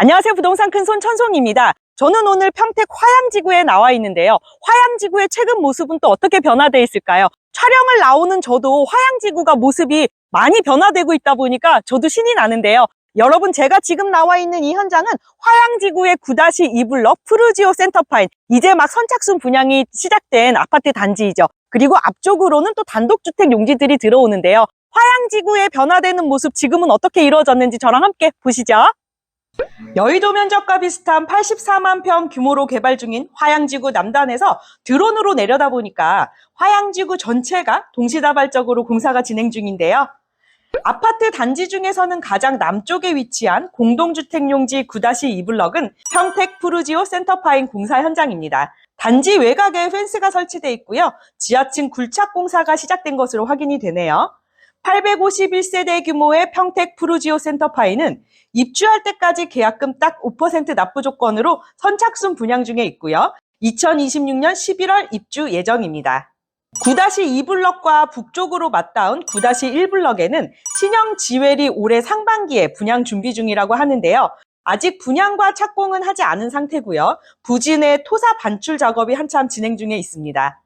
안녕하세요. 부동산 큰손 천송입니다. 저는 오늘 평택 화양지구에 나와 있는데요. 화양지구의 최근 모습은 또 어떻게 변화되어 있을까요? 촬영을 나오는 저도 화양지구가 모습이 많이 변화되고 있다 보니까 저도 신이 나는데요. 여러분 제가 지금 나와 있는 이 현장은 화양지구의 9-2블럭 푸르지오 센터파인 이제 막 선착순 분양이 시작된 아파트 단지이죠. 그리고 앞쪽으로는 또 단독주택 용지들이 들어오는데요. 화양지구의 변화되는 모습 지금은 어떻게 이루어졌는지 저랑 함께 보시죠. 여의도 면적과 비슷한 84만 평 규모로 개발 중인 화양지구 남단에서 드론으로 내려다 보니까 화양지구 전체가 동시다발적으로 공사가 진행 중인데요. 아파트 단지 중에서는 가장 남쪽에 위치한 공동주택용지 9-2 블럭은 평택 푸르지오 센터파인 공사 현장입니다. 단지 외곽에 펜스가 설치돼 있고요. 지하층 굴착 공사가 시작된 것으로 확인이 되네요. 851세대 규모의 평택 푸르지오 센터파이는 입주할 때까지 계약금 딱 5% 납부 조건으로 선착순 분양 중에 있고요. 2026년 11월 입주 예정입니다. 9-2블럭과 북쪽으로 맞닿은 9-1블럭에는 신형 지웰이 올해 상반기에 분양 준비 중이라고 하는데요. 아직 분양과 착공은 하지 않은 상태고요. 내 토사 반출 작업이 한참 진행 중에 있습니다.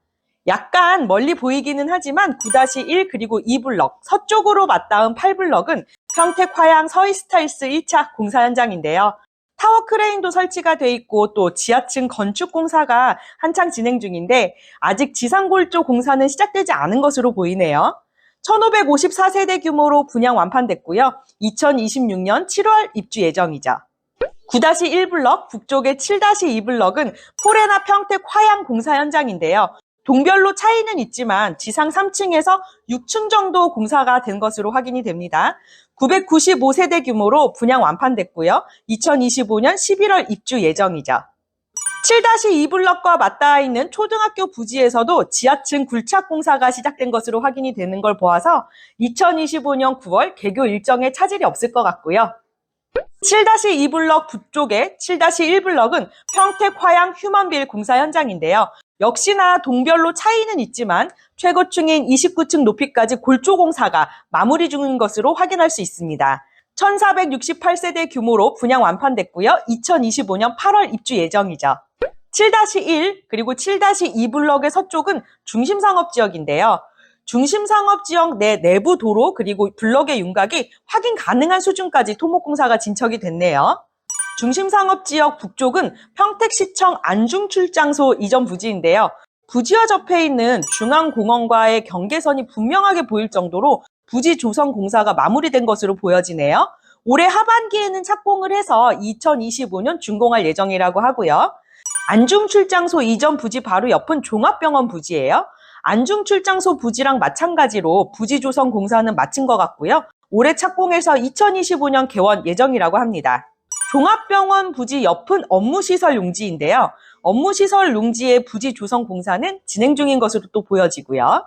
약간 멀리 보이기는 하지만 9-1 그리고 2블럭, 서쪽으로 맞닿은 8블럭은 평택 화양 서이스타일스 1차 공사 현장인데요. 타워 크레인도 설치가 돼 있고 또 지하층 건축 공사가 한창 진행 중인데 아직 지상골조 공사는 시작되지 않은 것으로 보이네요. 1554세대 규모로 분양 완판됐고요. 2026년 7월 입주 예정이죠. 9-1블럭, 북쪽의 7-2블럭은 포레나 평택 화양 공사 현장인데요. 동별로 차이는 있지만 지상 3층에서 6층 정도 공사가 된 것으로 확인이 됩니다. 995세대 규모로 분양 완판됐고요. 2025년 11월 입주 예정이죠. 7-2블럭과 맞닿아 있는 초등학교 부지에서도 지하층 굴착 공사가 시작된 것으로 확인이 되는 걸 보아서 2025년 9월 개교 일정에 차질이 없을 것 같고요. 7-2블럭 북쪽의 7-1블럭은 평택 화양 휴먼빌 공사 현장인데요. 역시나 동별로 차이는 있지만 최고층인 29층 높이까지 골조 공사가 마무리 중인 것으로 확인할 수 있습니다. 1468세대 규모로 분양 완판됐고요. 2025년 8월 입주 예정이죠. 7-1 그리고 7-2 블럭의 서쪽은 중심 상업 지역인데요. 중심 상업 지역 내 내부 도로 그리고 블럭의 윤곽이 확인 가능한 수준까지 토목공사가 진척이 됐네요. 중심상업지역 북쪽은 평택시청 안중출장소 이전 부지인데요. 부지와 접해 있는 중앙공원과의 경계선이 분명하게 보일 정도로 부지 조성 공사가 마무리된 것으로 보여지네요. 올해 하반기에는 착공을 해서 2025년 준공할 예정이라고 하고요. 안중출장소 이전 부지 바로 옆은 종합병원 부지예요. 안중출장소 부지랑 마찬가지로 부지 조성 공사는 마친 것 같고요. 올해 착공해서 2025년 개원 예정이라고 합니다. 종합병원 부지 옆은 업무시설 용지인데요. 업무시설 용지의 부지 조성 공사는 진행 중인 것으로 또 보여지고요.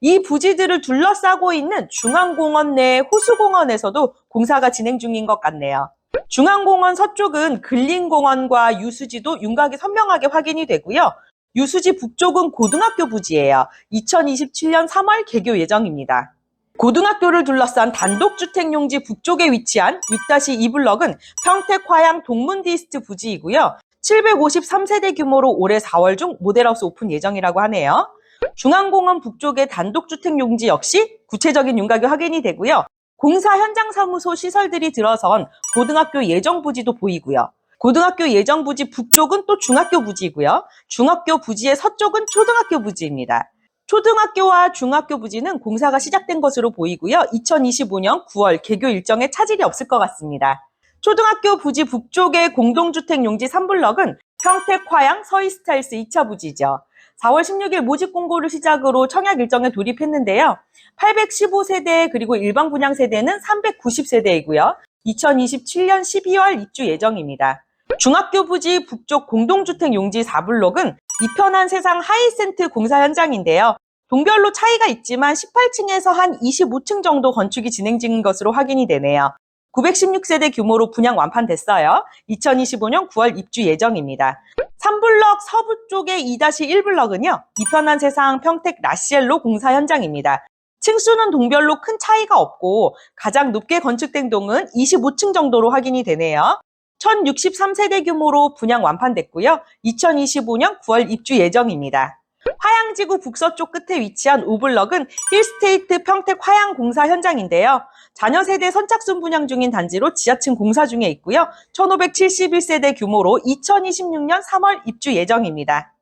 이 부지들을 둘러싸고 있는 중앙공원 내 호수공원에서도 공사가 진행 중인 것 같네요. 중앙공원 서쪽은 근린공원과 유수지도 윤곽이 선명하게 확인이 되고요. 유수지 북쪽은 고등학교 부지예요. 2027년 3월 개교 예정입니다. 고등학교를 둘러싼 단독주택 용지 북쪽에 위치한 6-2블럭은 평택 화양 동문디스트 부지이고요. 753세대 규모로 올해 4월 중 모델하우스 오픈 예정이라고 하네요. 중앙공원 북쪽의 단독주택 용지 역시 구체적인 윤곽이 확인이 되고요. 공사 현장 사무소 시설들이 들어선 고등학교 예정 부지도 보이고요. 고등학교 예정 부지 북쪽은 또 중학교 부지이고요. 중학교 부지의 서쪽은 초등학교 부지입니다. 초등학교와 중학교 부지는 공사가 시작된 것으로 보이고요. 2025년 9월 개교 일정에 차질이 없을 것 같습니다. 초등학교 부지 북쪽의 공동주택 용지 3블럭은 평택 화양 서이스타일스 2차 부지죠. 4월 16일 모집 공고를 시작으로 청약 일정에 돌입했는데요. 815세대 그리고 일반 분양 세대는 390세대이고요. 2027년 12월 입주 예정입니다. 중학교 부지 북쪽 공동주택 용지 4블록은 이편한 세상 하이센트 공사 현장인데요. 동별로 차이가 있지만 18층에서 한 25층 정도 건축이 진행 중인 것으로 확인이 되네요. 916세대 규모로 분양 완판됐어요. 2025년 9월 입주 예정입니다. 3블럭 서부 쪽의 2-1블럭은요. 이편한 세상 평택 라시엘로 공사 현장입니다. 층수는 동별로 큰 차이가 없고 가장 높게 건축된 동은 25층 정도로 확인이 되네요. 1063세대 규모로 분양 완판됐고요. 2025년 9월 입주 예정입니다. 화양지구 북서쪽 끝에 위치한 오블럭은 힐스테이트 평택 화양 공사 현장인데요. 자녀 세대 선착순 분양 중인 단지로 지하층 공사 중에 있고요. 1571세대 규모로 2026년 3월 입주 예정입니다.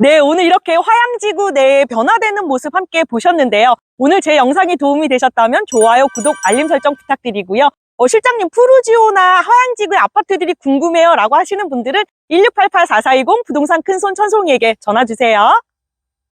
네, 오늘 이렇게 화양지구 내에 변화되는 모습 함께 보셨는데요. 오늘 제 영상이 도움이 되셨다면 좋아요, 구독, 알림 설정 부탁드리고요. 어, 실장님, 푸르지오나 화양지구의 아파트들이 궁금해요 라고 하시는 분들은 1688-4420 부동산 큰손 천송이에게 전화 주세요.